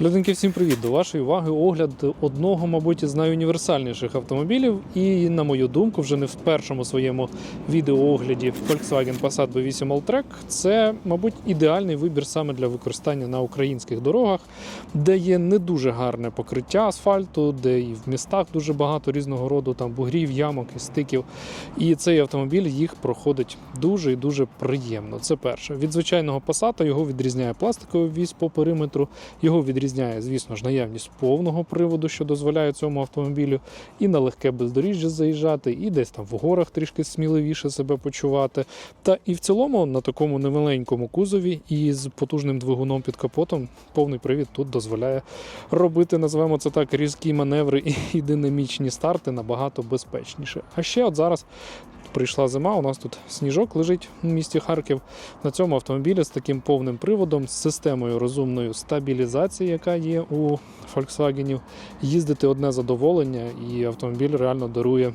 Людинки, всім привіт! До вашої уваги огляд одного, мабуть, із найуніверсальніших автомобілів. І, на мою думку, вже не в першому своєму відеоогляді Volkswagen Passat B8 Alltrack. Це, мабуть, ідеальний вибір саме для використання на українських дорогах, де є не дуже гарне покриття асфальту, де і в містах дуже багато різного роду там бугрів, ямок і стиків. І цей автомобіль їх проходить дуже і дуже приємно. Це перше. Від звичайного Passat його відрізняє пластиковий віз по периметру. Його відрізняє, звісно ж, наявність повного приводу, що дозволяє цьому автомобілю і на легке бездоріжжя заїжджати, і десь там в горах трішки сміливіше себе почувати. Та і в цілому на такому невеленькому кузові і з потужним двигуном під капотом повний привід тут дозволяє робити, називаємо це так, різкі маневри і динамічні старти набагато безпечніше. А ще от зараз. Прийшла зима, у нас тут сніжок лежить в місті Харків. На цьому автомобілі з таким повним приводом, з системою розумної стабілізації, яка є у Volkswagen, їздити одне задоволення, і автомобіль реально дарує.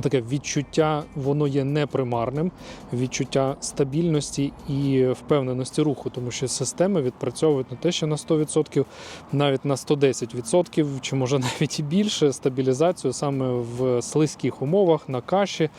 Таке відчуття, воно є непримарним, відчуття стабільності і впевненості руху, тому що системи відпрацьовують не те, що на 100%, навіть на 110%, чи може навіть і більше стабілізацію саме в слизьких умовах, на каші,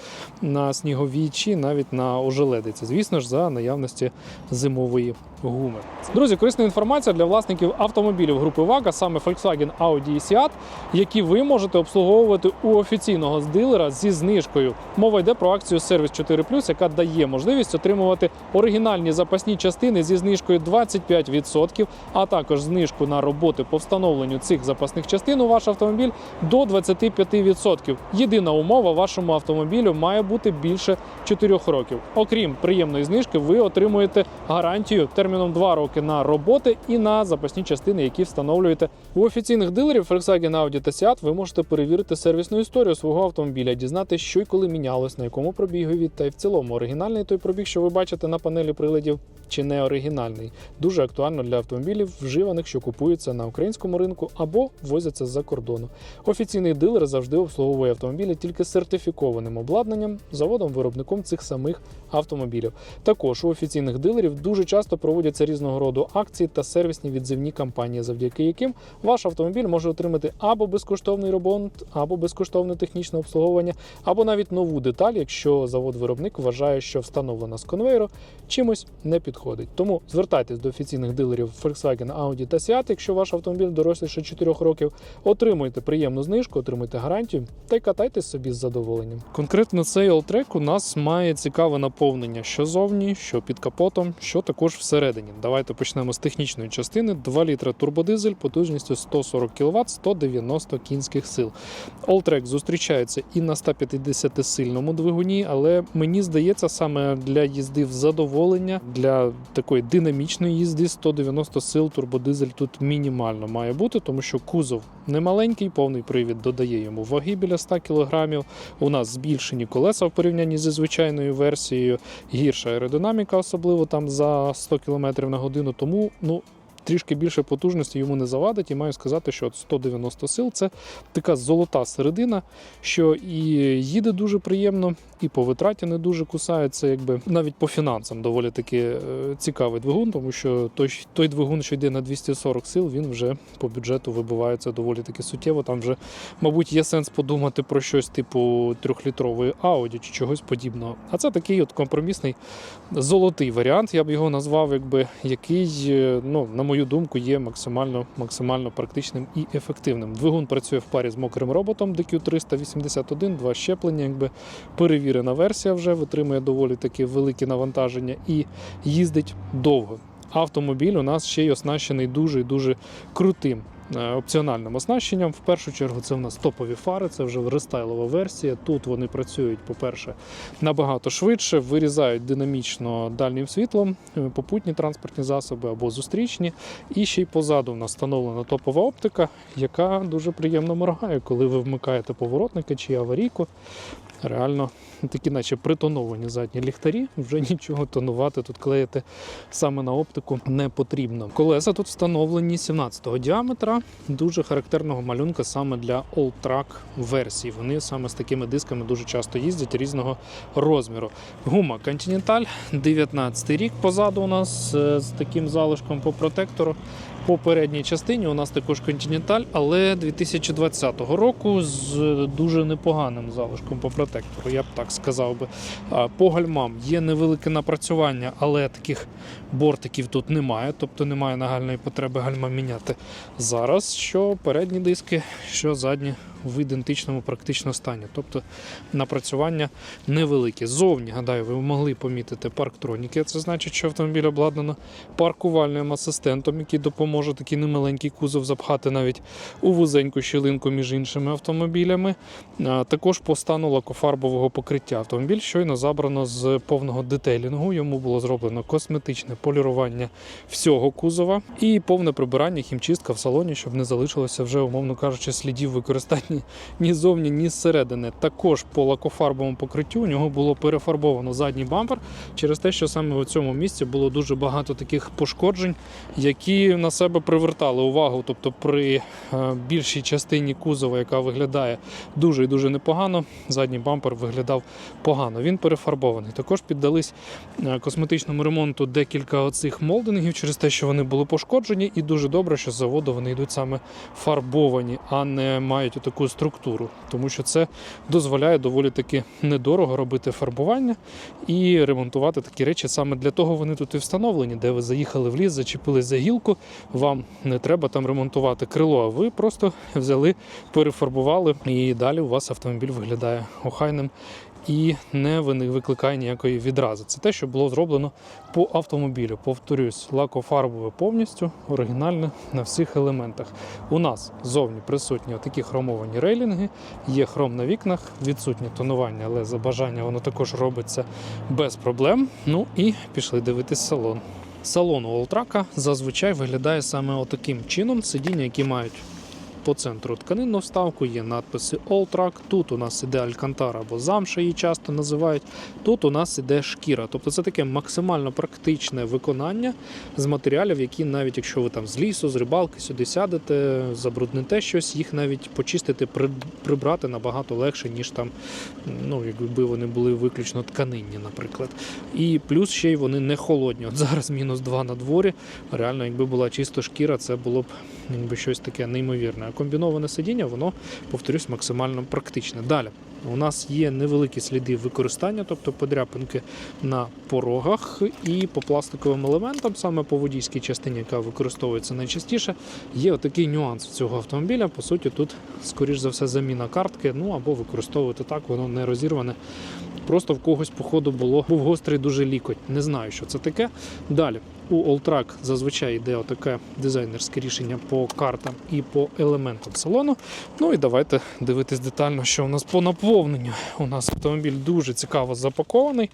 на сніговій чи навіть на ожеледиці. Звісно ж, за наявності зимової гуми. Друзі, корисна інформація для власників автомобілів групи ВАГА, саме Volkswagen, Audi і Seat, які ви можете обслуговувати у офіційного дилера зі знижкою. Мова йде про акцію Сервіс 4 яка дає можливість отримувати оригінальні запасні частини зі знижкою 25%, а також знижку на роботи по встановленню цих запасних частин у ваш автомобіль до 25%. Єдина умова вашому автомобілю має бути більше 4 років. Окрім приємної знижки, ви отримуєте гарантію терміном 2 роки на роботи і на запасні частини, які встановлюєте у офіційних дилерів Volkswagen, Audi та Seat. Ви можете перевірити сервісну історію свого автомобіля, дізнати, що й коли мінялось, на якому пробігові, та й в цілому оригінальний той пробіг, що ви бачите на панелі приладів, чи не оригінальний. Дуже актуально для автомобілів, вживаних, що купуються на українському ринку або возяться з-за кордону. Офіційний дилер завжди обслуговує автомобілі тільки сертифікованим обладнанням, заводом-виробником цих самих автомобілів. Також у офіційних дилерів дуже часто проводяться різного роду акції та сервісні відзивні кампанії, завдяки яким ваш автомобіль може отримати або безкоштовний ремонт, або безкоштовне технічне обслуговування, або навіть нову деталь, якщо завод-виробник вважає, що встановлена з конвейеру чимось не підходить. Тому звертайтесь до офіційних дилерів Volkswagen, Audi та Seat, якщо ваш автомобіль доросліше 4 років, отримуйте приємну знижку, отримуйте гарантію та й катайтесь собі з задоволенням. Конкретно цей Alltrack у нас має цікаве наповнення, що зовні, що під капотом, що також всередині. Давайте почнемо з технічної частини. 2 літра турбодизель потужністю 140 кВт, 190 кінських сил. Alltrack зустрічається і на 150 сильному двигуні, але мені здається, саме для їзди в задоволення, для такої динамічної їзди 190 сил турбодизель тут мінімально має бути, тому що кузов немаленький, повний привід додає йому ваги біля 100 кг. У нас збільшені колеса в порівнянні зі звичайною версією, гірша аеродинаміка, особливо там за 100 км на годину. Тому ну. Трішки більше потужності йому не завадить, і маю сказати, що от 190 сил це така золота середина, що і їде дуже приємно, і по витраті не дуже кусається, якби навіть по фінансам доволі таки е, цікавий двигун, тому що той, той двигун, що йде на 240 сил, він вже по бюджету вибивається доволі таки суттєво. Там вже, мабуть, є сенс подумати про щось типу трьохлітрової Audi чи чогось подібного. А це такий от компромісний золотий варіант, я б його назвав, якби який, е, ну, на мою думку, є максимально, максимально практичним і ефективним. Двигун працює в парі з мокрим роботом DQ381, два щеплення, якби перевірена версія вже витримує доволі такі великі навантаження і їздить довго. Автомобіль у нас ще й оснащений дуже і дуже крутим опціональним оснащенням. В першу чергу це в нас топові фари, це вже рестайлова версія. Тут вони працюють, по-перше, набагато швидше, вирізають динамічно дальнім світлом е, попутні транспортні засоби або зустрічні. І ще й позаду в нас встановлена топова оптика, яка дуже приємно моргає, коли ви вмикаєте поворотники чи аварійку. Реально такі, наче притоновані задні ліхтарі, вже нічого тонувати тут клеїти саме на оптику не потрібно. Колеса тут встановлені 17-го діаметра, дуже характерного малюнка саме для all-track версій. Вони саме з такими дисками дуже часто їздять різного розміру. Гума Continental, 19 рік позаду у нас е, з таким залишком по протектору. По передній частині у нас також континенталь, але 2020 року з дуже непоганим залишком по протектору, я б так сказав би. По гальмам є невелике напрацювання, але таких бортиків тут немає, тобто немає нагальної потреби гальма міняти зараз. Що передні диски, що задні в ідентичному практично стані. Тобто напрацювання невелике. Зовні, гадаю, ви могли помітити парктроніки. Це значить, що автомобіль обладнано паркувальним асистентом, який допоможе такий немаленький кузов запхати навіть у вузеньку щілинку між іншими автомобілями. Також по стану лакофарбового покриття автомобіль щойно забрано з повного детейлінгу. Йому було зроблено косметичне полірування всього кузова і повне прибирання, хімчистка в салоні, щоб не залишилося вже, умовно кажучи, слідів використання ні ззовні, ні зсередини. Також по лакофарбовому покриттю у нього було перефарбовано задній бампер через те, що саме у цьому місці було дуже багато таких пошкоджень, які на себе привертали увагу. Тобто, при е, більшій частині кузова, яка виглядає дуже і дуже непогано, задній бампер виглядав погано. Він перефарбований. Також піддались е, косметичному ремонту декілька оцих молдингів через те, що вони були пошкоджені, і дуже добре, що з заводу вони йдуть саме фарбовані, а не мають таку структуру, тому що це дозволяє доволі таки недорого робити фарбування і ремонтувати такі речі. Саме для того вони тут і встановлені, де ви заїхали в ліс, зачепили за гілку. Вам не треба там ремонтувати крило, а ви просто взяли, перефарбували, і далі у вас автомобіль виглядає охайним і не викликає ніякої відрази. Це те, що було зроблено по автомобілю. Повторюсь, лакофарбове повністю оригінальне на всіх елементах. У нас зовні присутні такі хромовані рейлінги, є хром на вікнах, відсутнє тонування, але за бажання воно також робиться без проблем. Ну і пішли дивитись салон. Салон у Олтрака зазвичай виглядає саме отаким чином. Сидіння, які мають по центру тканинну вставку, є надписи Alltrack. Тут у нас іде Алькантара або замша її часто називають. Тут у нас іде шкіра. Тобто це таке максимально практичне виконання з матеріалів, які навіть якщо ви там з лісу, з рибалки сюди сядете, забрудните щось, їх навіть почистити, прибрати набагато легше, ніж там, ну якби вони були виключно тканинні, наприклад. І плюс ще й вони не холодні. От зараз мінус 2 на дворі. Реально, якби була чисто шкіра, це було б якби щось таке неймовірне. Комбіноване сидіння, воно, повторюсь, максимально практичне. Далі. У нас є невеликі сліди використання, тобто подряпинки на порогах і по пластиковим елементам, саме по водійській частині, яка використовується найчастіше, є отакий нюанс цього автомобіля. По суті, тут, скоріш за все, заміна картки, ну або використовувати так, воно не розірване. Просто в когось, походу, було був гострий дуже лікоть. Не знаю, що це таке. Далі. У Alltrack зазвичай йде отаке дизайнерське рішення по картам і по елементам салону. Ну і давайте дивитись детально, що у нас по наповненню. У нас автомобіль дуже цікаво запакований.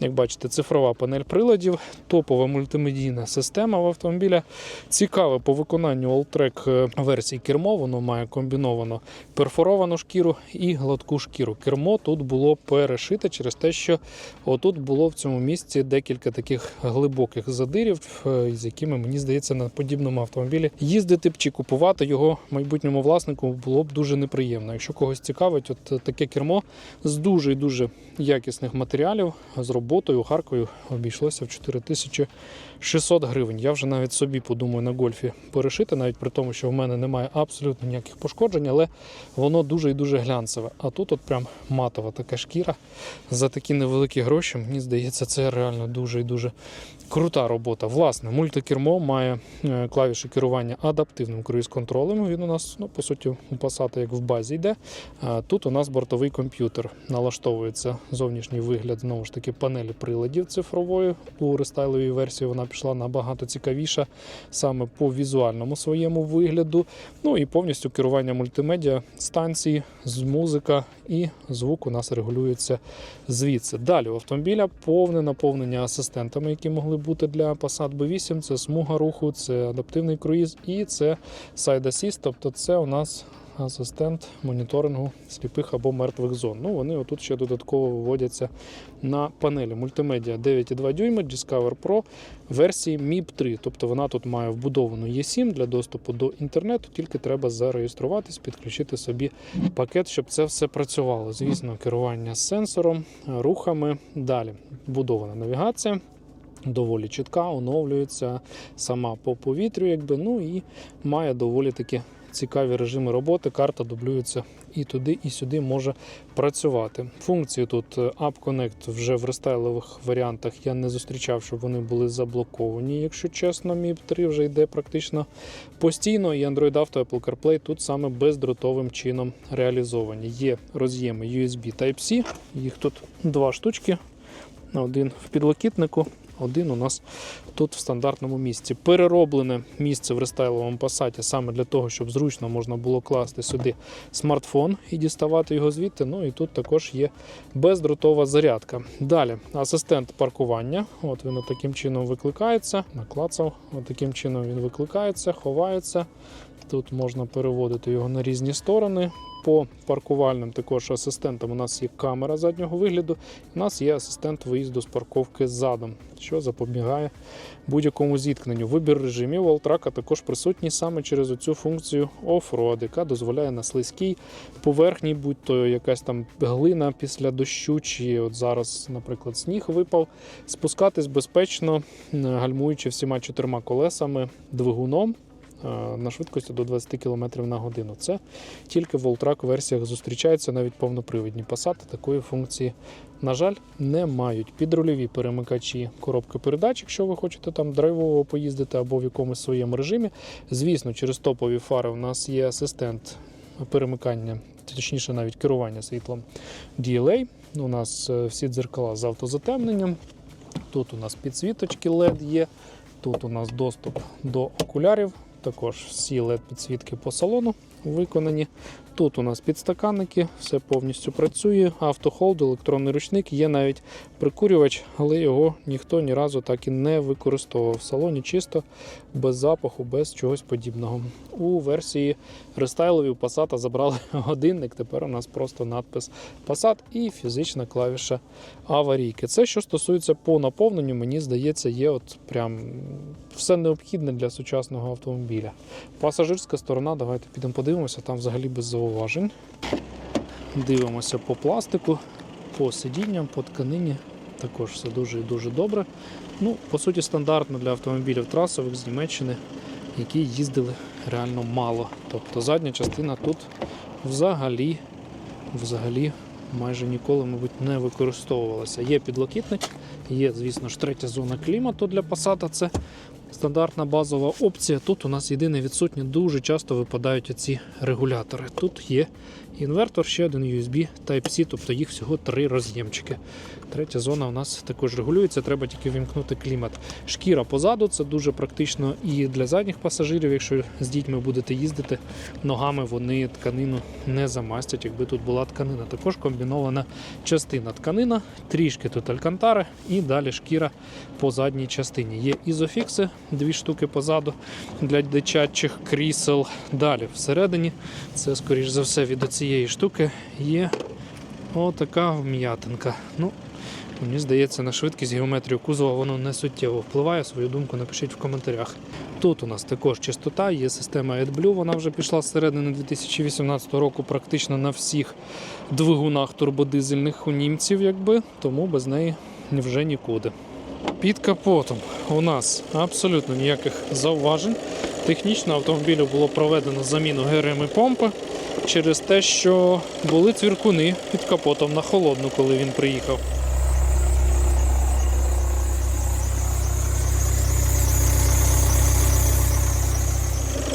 Як бачите, цифрова панель приладів, топова мультимедійна система в автомобіля. Цікаве по виконанню Alltrack е, версії кермо. Воно має комбіновано перфоровану шкіру і гладку шкіру. Кермо тут було перешите через те, що отут було в цьому місці декілька таких глибоких задирів, е, з якими мені здається на подібному автомобілі їздити б чи купувати його майбутньому власнику було б дуже неприємно. Якщо когось цікавить, от таке кермо з дуже і дуже якісних матеріалів з роботою Харкові обійшлося в 4600 гривень. Я вже навіть собі подумаю на гольфі перешити, навіть при тому, що в мене немає абсолютно ніяких пошкоджень, але воно дуже і дуже глянцеве. А тут от прям матова така шкіра за такі невеликі гроші. Мені здається, це реально дуже і дуже крута робота. Власне, мультикермо має е, клавіші керування адаптивним круїз-контролем. Він у нас, ну, по суті, у Passat як в базі йде. Тут у нас бортовий комп'ютер. Налаштовується зовнішній вигляд знову ж таки панелі приладів цифрової. У рестайловій версії вона пішла набагато цікавіша саме по візуальному своєму вигляду. Ну і повністю керування мультимедіа станції з музика і звук у нас регулюється звідси. Далі у автомобіля повне наповнення асистентами, які могли бути для Passat B8. Це смуга руху, це адаптивний круїз і це Side Assist, тобто це у нас асистент моніторингу сліпих або мертвих зон. Ну, вони отут ще додатково виводяться на панелі. Мультимедіа 9,2 дюйма Discover Pro версії MIP 3. Тобто вона тут має вбудовану eSIM для доступу до інтернету, тільки треба зареєструватись, підключити собі пакет, щоб це все працювало. Звісно, керування з сенсором, рухами. Далі вбудована навігація. Доволі чітка, оновлюється сама по повітрю, якби, ну і має доволі таки цікаві режими роботи. Карта дублюється і туди, і сюди може працювати. Функції тут е, App Connect вже в рестайлових варіантах я не зустрічав, щоб вони були заблоковані. Якщо чесно, MIP 3 вже йде практично постійно. І Android Auto, Apple CarPlay тут саме бездротовим чином реалізовані. Є роз'єми USB Type-C, їх тут два штучки. Один в підлокітнику, один у нас тут в стандартному місці. Перероблене місце в рестайловому пасаті саме для того, щоб зручно можна було класти сюди смартфон і діставати його звідти. Ну і тут також є бездротова зарядка. Далі асистент паркування. От він таким чином викликається. Наклацав, от таким чином він викликається, ховається. Тут можна переводити його на різні сторони. По паркувальним також асистентам у нас є камера заднього вигляду. У нас є асистент виїзду з парковки задом, що запобігає будь-якому зіткненню. Вибір режимів Alltrack також присутній саме через цю функцію Off-Road, яка дозволяє на слизькій поверхні, будь то якась там глина після дощу, чи от зараз, наприклад, сніг випав, спускатись безпечно, гальмуючи всіма чотирма колесами двигуном. Е, На швидкості до 20 км на годину. Це тільки в Alltrack версіях зустрічаються навіть повнопривідні пасати такої функції, на жаль, не мають. Підрульові перемикачі коробки передач, якщо ви хочете там драйвово поїздити або в якомусь своєму режимі. Звісно, через топові фари у нас є асистент перемикання, точніше навіть керування світлом DLA. У нас е, всі дзеркала з автозатемненням. Тут у нас підсвіточки LED є. Тут у нас доступ до окулярів. Також всі LED підсвітки по салону виконані. Тут у нас підстаканники, все повністю працює. Автохолд, електронний ручник, є навіть прикурювач, але його ніхто ні разу так і не використовував. В салоні чисто, без запаху, без чогось подібного. У версії рестайлові Passat забрали годинник. Тепер у нас просто надпис Passat і фізична клавіша аварійки. Це що стосується по наповненню, мені здається, є от прям все необхідне для сучасного автомобіля. Пасажирська сторона, давайте підемо подивимося, там взагалі без зауважень. Дивимося по пластику, по сидінням, по тканині. Також все дуже і дуже добре. Ну, по суті, стандартно для автомобілів трасових з Німеччини, які їздили реально мало. Тобто задня частина тут взагалі, взагалі майже ніколи, мабуть, не використовувалася. Є підлокітник, є, звісно ж, третя зона клімату для Passat. Це стандартна базова опція. Тут у нас єдине відсутнє, дуже часто випадають ці регулятори. Тут є інвертор, ще один USB Type-C, тобто їх всього три роз'ємчики. Третя зона у нас також регулюється, треба тільки вімкнути клімат. Шкіра позаду це дуже практично і для задніх пасажирів, якщо з дітьми будете їздити, ногами вони тканину не замастять, якби тут була тканина. Також комбінована частина тканина, трішки тут алькантари і далі шкіра по задній частині. Є ізофікси, дві штуки позаду для дитячих крісел. Далі всередині, це скоріш за все від цієї штуки є отака вм'ятинка. Ну, Мені здається, на швидкість геометрію кузова воно не суттєво впливає. Свою думку напишіть в коментарях. Тут у нас також чистота, є система AdBlue, вона вже пішла з середини 2018 року практично на всіх двигунах турбодизельних у німців, якби, тому без неї вже нікуди. Під капотом у нас абсолютно ніяких зауважень. Технічно автомобілю було проведено заміну ГРМ і помпи через те, що були цвіркуни під капотом на холодну, коли він приїхав.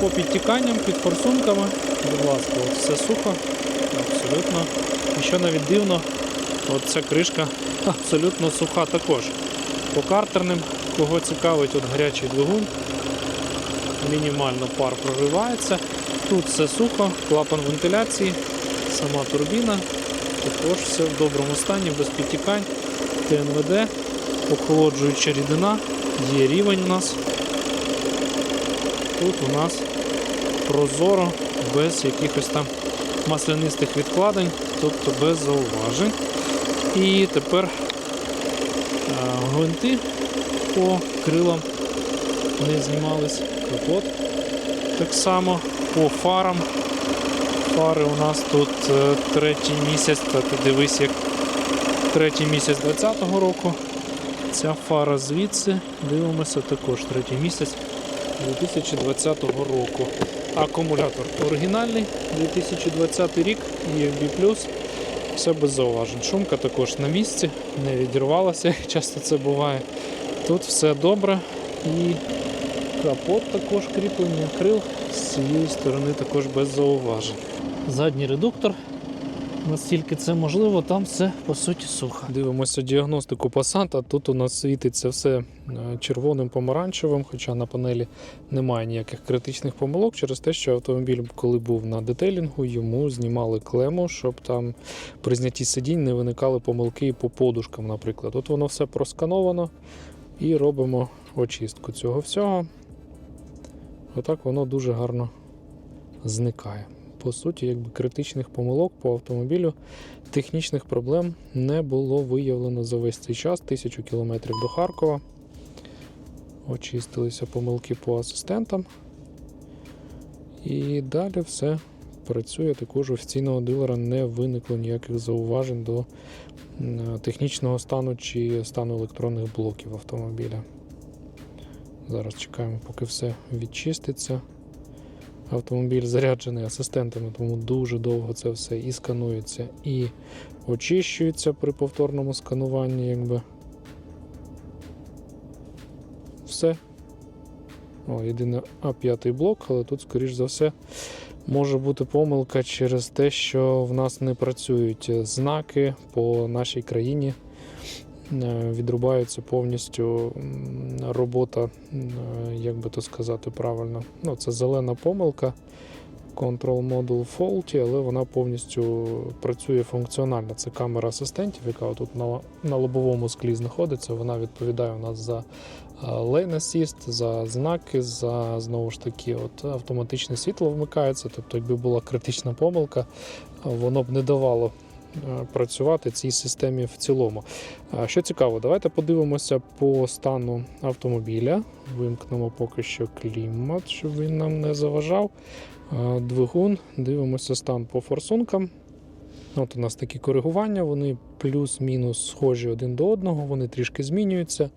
По підтіканням, під форсунками, будь ласка, от все сухо, абсолютно. І що навіть дивно, от ця кришка абсолютно суха також. По картерним, кого цікавить, от гарячий двигун, мінімально пар проривається. Тут все сухо, клапан вентиляції, сама турбіна, також все в доброму стані, без підтікань, ТНВД, охолоджуюча рідина, є рівень у нас. Тут у нас прозоро, без якихось там маслянистих відкладень, тобто без зауважень. І тепер гвинти по крилам не знімались. Капот так само по фарам. Фари у нас тут е, третій місяць, та ти дивись, як третій місяць 2020 року. Ця фара звідси, дивимося також третій місяць 2020 року. Акумулятор оригінальний 2020 рік, EFB+, все без зауважень. Шумка також на місці, не відірвалася, як часто це буває. Тут все добре і капот також кріплення крил з цієї сторони також без зауважень. Задній редуктор. Наскільки це можливо, там все по суті сухо. Дивимося діагностику Passat, а Тут у нас світиться все е, червоним помаранчевим, хоча на панелі немає ніяких критичних помилок через те, що автомобіль, коли був на детейлінгу, йому знімали клему, щоб там при знятті сидінь не виникали помилки по подушкам, наприклад. От воно все проскановано і робимо очистку цього всього. Отак воно дуже гарно зникає. По суті, якби критичних помилок по автомобілю, технічних проблем не було виявлено за весь цей час, тисячу кілометрів до Харкова. Очистилися помилки по асистентам. І далі все працює. Також офіційного дилера не виникло ніяких зауважень до технічного стану чи стану електронних блоків автомобіля. Зараз чекаємо, поки все відчиститься. Автомобіль заряджений асистентами, тому дуже довго це все і сканується, і очищується при повторному скануванні, якби. Все. О, єдине А5 блок, але тут, скоріш за все, може бути помилка через те, що в нас не працюють знаки по нашій країні. Е, Відрубається повністю робота, е, як би то сказати правильно. Ну, це зелена помилка. Control Module Faulty, але вона повністю працює функціонально. Це камера асистентів, яка тут на, на лобовому склі знаходиться. Вона відповідає у нас за а, Lane Assist, за знаки, за знову ж таки, от автоматичне світло вмикається. Тобто, якби була критична помилка, воно б не давало е, працювати цій системі в цілому. Що цікаво, давайте подивимося по стану автомобіля. Вимкнемо поки що клімат, щоб він нам не заважав. Двигун, дивимося стан по форсункам. От у нас такі коригування, вони плюс-мінус схожі один до одного, вони трішки змінюються.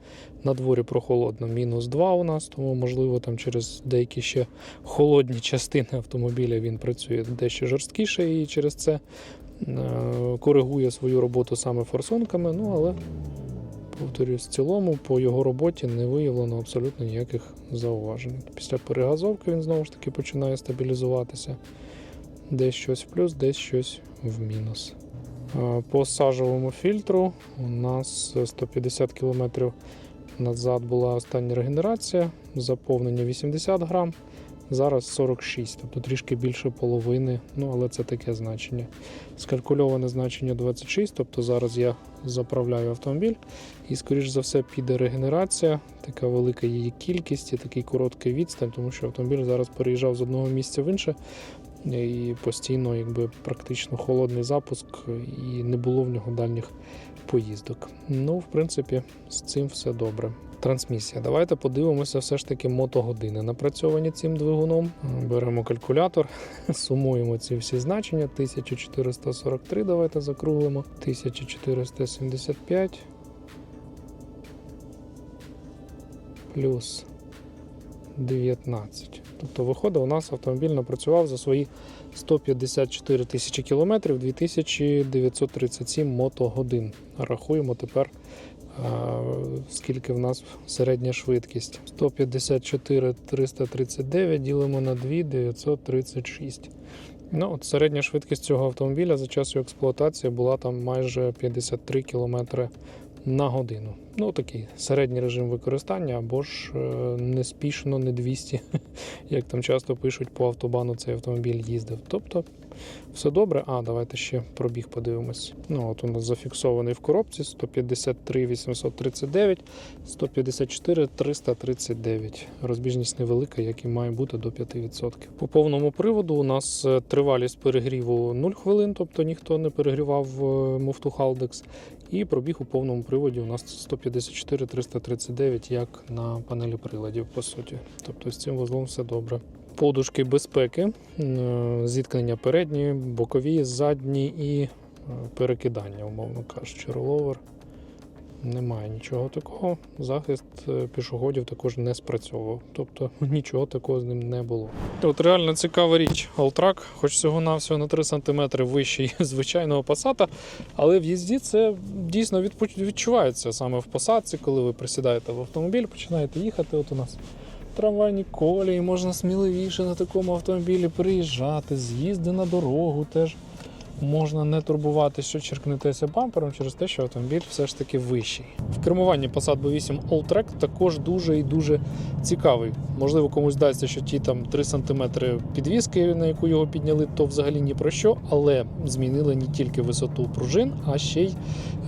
На дворі прохолодно, мінус 2 у нас, тому можливо там через деякі ще холодні частини автомобіля він працює дещо жорсткіше і через це е, коригує свою роботу саме форсунками. Ну але повторюсь, в цілому по його роботі не виявлено абсолютно ніяких зауважень. Після перегазовки він знову ж таки починає стабілізуватися. Десь щось в плюс, десь щось в мінус. По сажовому фільтру у нас 150 км назад була остання регенерація, заповнення 80 грам, зараз 46, тобто трішки більше половини, ну але це таке значення. Скалькульоване значення 26, тобто зараз я заправляю автомобіль і, скоріш за все, піде регенерація, така велика її кількість і такий короткий відстань, тому що автомобіль зараз переїжджав з одного місця в інше і постійно, якби практично холодний запуск, і не було в нього дальніх поїздок. Ну, в принципі, з цим все добре. Трансмісія. Давайте подивимося все ж таки мотогодини напрацьовані цим двигуном. Беремо калькулятор, сумуємо ці всі значення. 1443, давайте закруглимо. 1475 плюс 19. Тобто виходить, у нас автомобіль напрацював за свої 154 тисячі кілометрів 2937 мотогодин. Рахуємо тепер, скільки в нас середня швидкість. 154 339 ділимо на 2 936. Ну, от середня швидкість цього автомобіля за час експлуатації була там майже 53 км на годину. Ну, такий середній режим використання, або ж е, неспішно, не 200, як там часто пишуть по автобану цей автомобіль їздив. Тобто все добре. А, давайте ще пробіг подивимось. Ну, от у нас зафіксований в коробці 153 839, 154 339. Розбіжність невелика, як і має бути до 5%. По повному приводу у нас е, тривалість перегріву 0 хвилин, тобто ніхто не перегрівав е, муфту Haldex. І пробіг у повному приводі у нас 154 339, як на панелі приладів, по суті. Тобто з цим вузлом все добре. Подушки безпеки, е, зіткнення передні, бокові, задні і е, перекидання, умовно кажучи, роловер. Немає нічого такого. Захист е, пішоходів також не спрацьовував. Тобто нічого такого з ним не було. От реально цікава річ. Алтрак, хоч всього навсього на 3 см вищий звичайного пасата, але в їзді це дійсно відчувається саме в посадці, коли ви присідаєте в автомобіль, починаєте їхати. От у нас трамвайні колії, можна сміливіше на такому автомобілі приїжджати, з'їзди на дорогу теж можна не турбувати, що черкнетеся бампером через те, що автомобіль все ж таки вищий. В кермуванні Passat B8 Alltrack також дуже і дуже цікавий. Можливо, комусь здається, що ті там 3 см підвіски, на яку його підняли, то взагалі ні про що, але змінили не тільки висоту пружин, а ще й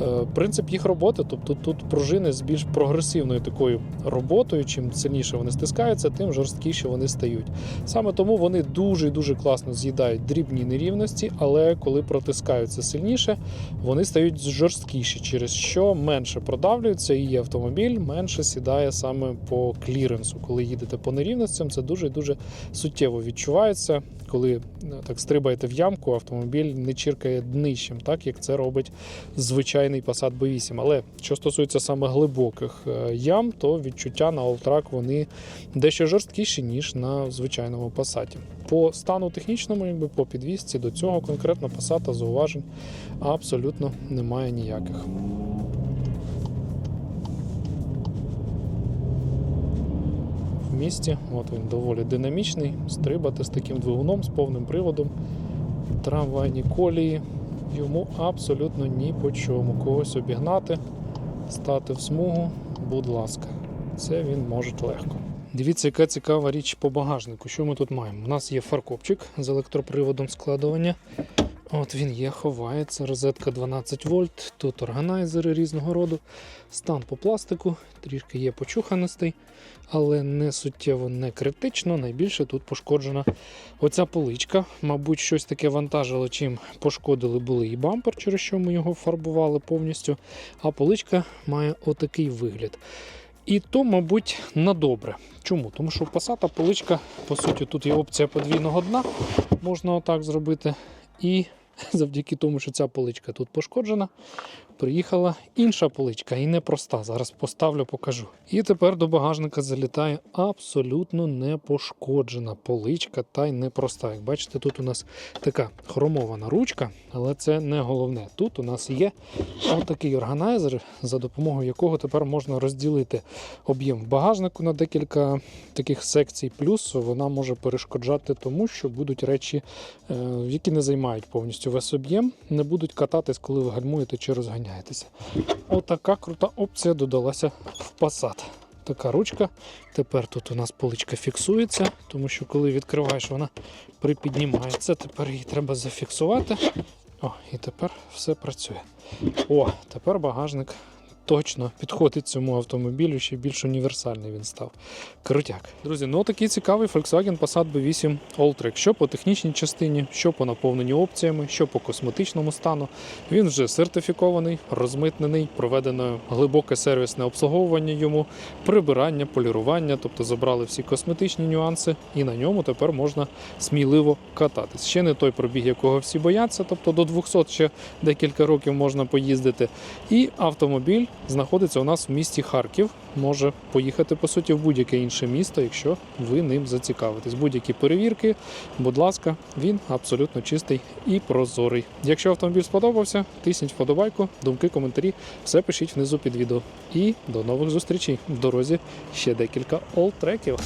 е, принцип їх роботи. Тобто тут пружини з більш прогресивною такою роботою. Чим сильніше вони стискаються, тим жорсткіше вони стають. Саме тому вони дуже дуже класно з'їдають дрібні нерівності, але коли протискаються сильніше, вони стають жорсткіші, через що менше продавлюються, і автомобіль менше сідає саме по кліренсу. Коли їдете по нерівностям, це дуже дуже суттєво відчувається. Коли е, так стрибаєте в ямку, автомобіль не чіркає днищем, так як це робить звичайний Passat B8. Але що стосується саме глибоких е, ям, то відчуття на Alltrack вони дещо жорсткіші, ніж на звичайному Passat. По стану технічному, якби по підвісці, до цього конкретно Passat зауважень абсолютно немає ніяких. В місті, от він доволі динамічний, стрибати з таким двигуном, з повним приводом, трамвайні колії. Йому абсолютно ні по чому. Когось обігнати, стати в смугу, будь ласка, це він може легко. Дивіться, яка цікава річ по багажнику. Що ми тут маємо? У нас є фаркопчик з електроприводом складування. От він є, ховається, розетка 12 вольт, тут органайзери різного роду. Стан по пластику, трішки є почуханостей, але не суттєво не критично. Найбільше тут пошкоджена оця поличка. Мабуть, щось таке вантажило, чим пошкодили були і бампер, через що ми його фарбували повністю. А поличка має отакий вигляд. І то, мабуть, на добре. Чому? Тому що Passat поличка, по суті, тут є опція подвійного дна, можна отак зробити. І завдяки тому, що ця поличка тут пошкоджена, приїхала інша поличка, і не проста. Зараз поставлю, покажу. І тепер до багажника залітає абсолютно непошкоджена поличка, та й непроста. Як бачите, тут у нас така хромована ручка, але це не головне. Тут у нас є отакий органайзер, за допомогою якого тепер можна розділити об'єм багажнику на декілька таких секцій. Плюс вона може перешкоджати тому, що будуть речі, е, які не займають повністю весь об'єм, не будуть кататись, коли ви гальмуєте чи розганяєтеся. Отака крута опція додалася в Passat. Така ручка. Тепер тут у нас поличка фіксується, тому що коли відкриваєш, вона припіднімається. Тепер її треба зафіксувати. О, і тепер все працює. О, тепер багажник точно підходить цьому автомобілю, ще більш універсальний він став. Крутяк. Друзі, ну такий цікавий Volkswagen Passat B8 Alltrack. Що по технічній частині, що по наповненню опціями, що по косметичному стану. Він вже сертифікований, розмитнений, проведено глибоке сервісне обслуговування йому, прибирання, полірування, тобто забрали всі косметичні нюанси, і на ньому тепер можна сміливо кататись. Ще не той пробіг, якого всі бояться, тобто до 200 ще декілька років можна поїздити. І автомобіль знаходиться у нас в місті Харків. Може поїхати по суті в будь-яке інше місто, якщо ви ним зацікавитесь. Будь-які перевірки, будь ласка, він абсолютно чистий і прозорий. Якщо автомобіль сподобався, тисніть вподобайку, думки, коментарі, все пишіть внизу під відео. І до нових зустрічей в дорозі ще декілька олтреків.